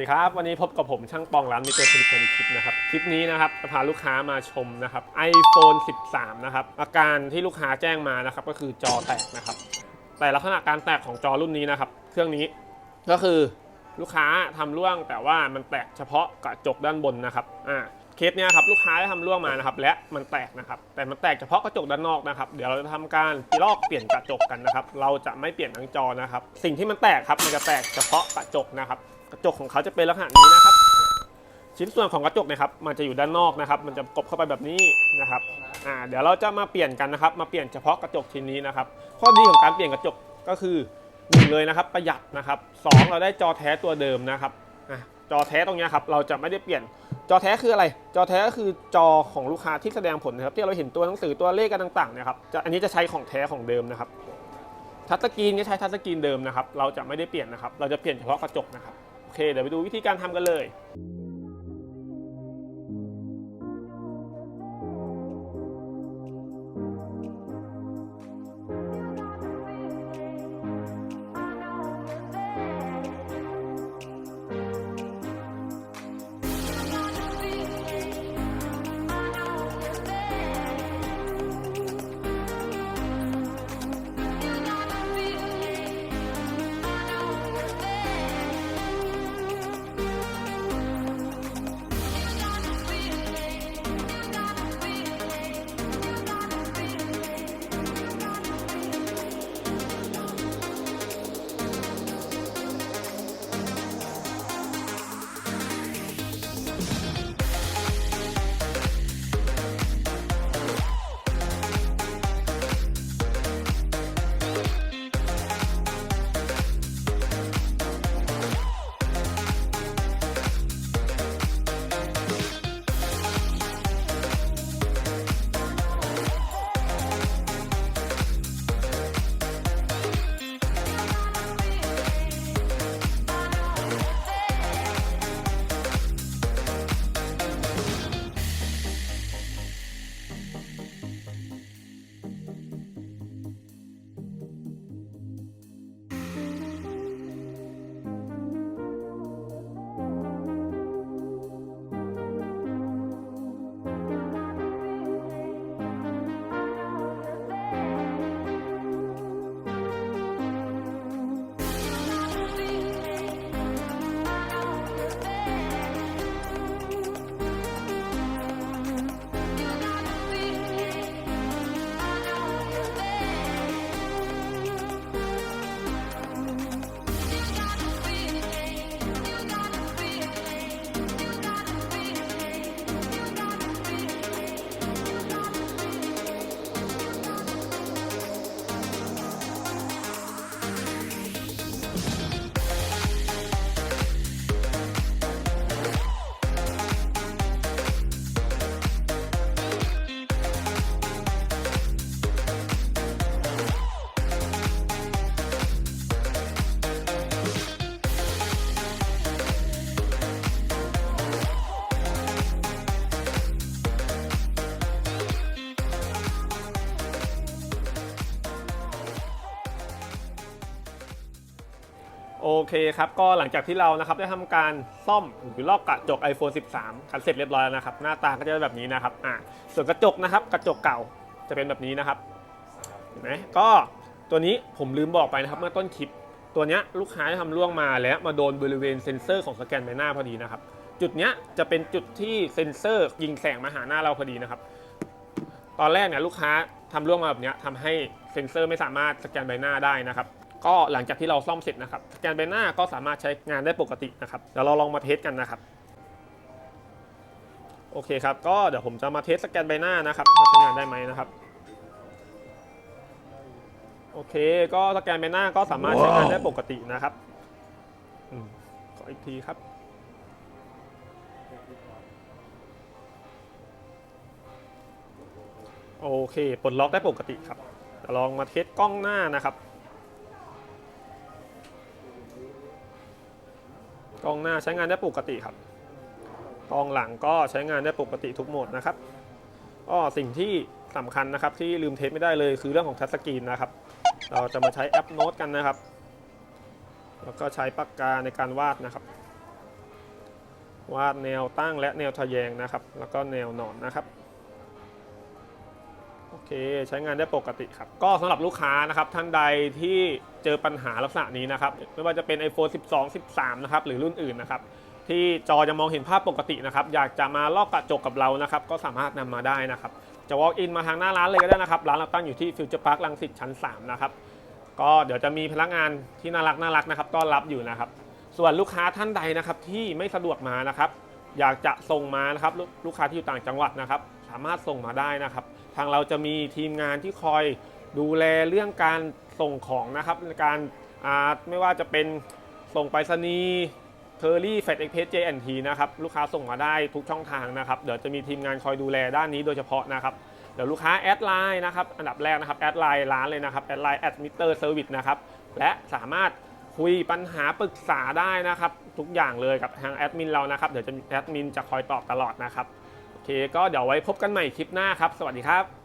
ดีครับ วันนี้พบกับผมช่างปองร้านมิเตอร์ผลิตภัณฑ์คลิปนะครับ คลิปนี้นะครับจะพาลูกค้ามาชมนะครับ iPhone 13 นะครับ อาการที่ลูกค้าแจ้งมานะครับ ก็คือจอแตกนะครับ แต่ลักษณะการแตกของจอรุ่นนี้นะครับ เครื่องนี้ก็คือลูกค้าทำร่วง แต่ว่ามันแตกเฉพาะกระจกด้านบนนะครับอ่าเคสเนี้ยครับลูกค้าได้ทำร่วงมานะครับ และมันแตกนะครับ แต่มันแตกเฉพาะกระจกด้านนอกนะครับ เดี๋ยวเราจะทำการลอกเปลี่ยนกระจกกันนะครับ เราจะไม่เปลี่ยนทั้งจอนะครับ สิ่งที่มันแตกครับมันจะแตกเฉพาะกระจกนะครับ กระจกของเขาจะเป็นลักษณะนี้นะครับ ชิ้นส่วนของกระจกนะครับมันจะอยู่ด้านนอกนะครับ มันจะกบเข้าไปแบบนี้นะครับอ่าเดี๋ยวเราจะมาเปลี่ยนกันนะครับ มาเปลี่ยนเฉพาะกระจกชิ้นนี้นะครับ ข้อดีของการเปลี่ยนกระจกก็คือหนึ่งเลยนะครับ ประหยัดนะครับสองเราได้จอแท้ตัวเดิมนะครับอะจอแท้ตรงนี้ครับเราจะไม่ได้เปลี่ยนจอแท้คืออะไร จอแท้ก็คือจอของลูกค้าที่แสดงผลนะครับ ที่เราเห็นตัวหนังสือตัวเลขกันต่างๆเนะครับจะอันนี้จะใช้ของแท้ของเดิมนะครับทัชสกรีนก็ใช้ทัชสกรีนเดิมนะครับ เราจะไม่ได้เปลี่ยนนะครับ เราจะเปลี่ยนเฉพาะกระจกนะครับ เคเดี๋ยวไปดูวิธีการทำกันเลย โอเคครับ ก็หลังจากที่เรานะครับได้ทำการซ่อมหรือลอกกระจก iPhone 13 กันเสร็จเรียบร้อยแล้วนะครับ หน้าตาก็จะแบบนี้นะครับอ่าส่วนกระจกนะครับ กระจกเก่าจะเป็นแบบนี้นะครับเห็นไหมก็ตัวนี้ผมลืมบอกไปนะครับเมื่อต้นคลิป ตัวนี้ลูกค้าได้ทำล่วงมาแล้วมาโดนบริเวณเซ็นเซอร์ของสแกนใบหน้าพอดีนะครับ จุดนี้จะเป็นจุดที่เซ็นเซอร์ยิงแสงมาหาหน้าเราพอดีนะครับ ตอนแรกเนี่ยลูกค้าทำล่วงมาแบบนี้ทำให้เซ็นเซอร์ไม่สามารถสแกนใบหน้าได้นะครับ ก็หลังจากที่เราซ่อมเสร็จนะครับสแกนใบหน้าก็สามารถใช้งานได้ปกตินะครับเดี๋ยวเราลองมาเทสกันนะครับโอเคครับก็เดี๋ยวผมจะมาเทสสแกนใบหน้านะครับว่าใช้งานได้ไหมนะครับโอเค ก็สแกนใบหน้าก็สามารถใช้งานได้ปกตินะครับอขออีกทีครับ โอเคปลดล็อกได้ปกติครับเดี๋ยวลองมาเทสกล้องหน้านะครับ กล้องหน้าใช้งานได้ปกติครับกล้องหลังก็ใช้งานได้ปกติทุกโหมดนะครับก็สิ่งที่สำคัญนะครับที่ลืมเทสไม่ได้เลยคือเรื่องของทัชสกรีนนะครับ เราจะมาใช้แอปโน้ตกันนะครับ แล้วก็ใช้ปากกาในการวาดนะครับ วาดแนวตั้งและแนวทะแยงนะครับ แล้วก็แนวนอนนะครับ โอเคใช้งานได้ปกติครับ ก็สำหรับลูกค้านะครับท่านใดที่เจอปัญหาลักษณะนี้นะครับไม่ว่าจะเป็น iPhone 12 13 นะครับหรือรุ่นอื่นนะครับที่จอจะมองเห็นภาพปกตินะครับอยากจะมาลอกกระจกกับเรานะครับก็สามารถนำมาได้นะครับจะ walk in มาทางหน้าร้านเลยก็ได้นะครับร้านเราตั้งอยู่ที่ฟิวเจอร์พาร์คลังสิตชั้น 3 นะครับก็เดี๋ยวจะมีพนักงานที่น่ารักน่ารักนะครับต้อนรับอยู่นะครับ ส่วนลูกค้าท่านใดนะครับที่ไม่สะดวกมานะครับ อยากจะส่งมานะครับลลูกค้าที่อยู่ต่างจังหวัดนะครับ สามารถส่งมาได้นะครับ ทางเราจะมีทีมงานที่คอยดูแลเรื่องการส่งของนะครับการไม่ว่าจะเป็นส่งไปรษณีย์เทอรี่เฟดเอ็กเพสเจแอนทีนะครับลูกค้าส่งมาได้ทุกช่องทางนะครับ เดี๋ยวจะมีทีมงานคอยดูแลด้านนี้โดยเฉพาะนะครับเดี๋ยวลูกค้าแอดไลน์นะครับอันดับแรกนะครับแอดไลน์ร้านเลยนะครับแอดไลน์แอดมิเตอร์เซอร์วิสนะครับและสามารถคุยปัญหาปรึกษาได้นะครับ ทุกอย่างเลยกับทางแอดมินเรานะครับ เดี๋ยวจะมีแอดมินจะคอยตอบตลอดนะครับ เคก็เดี๋ยวไว้พบกันใหม่คลิปหน้าครับ สวัสดีครับ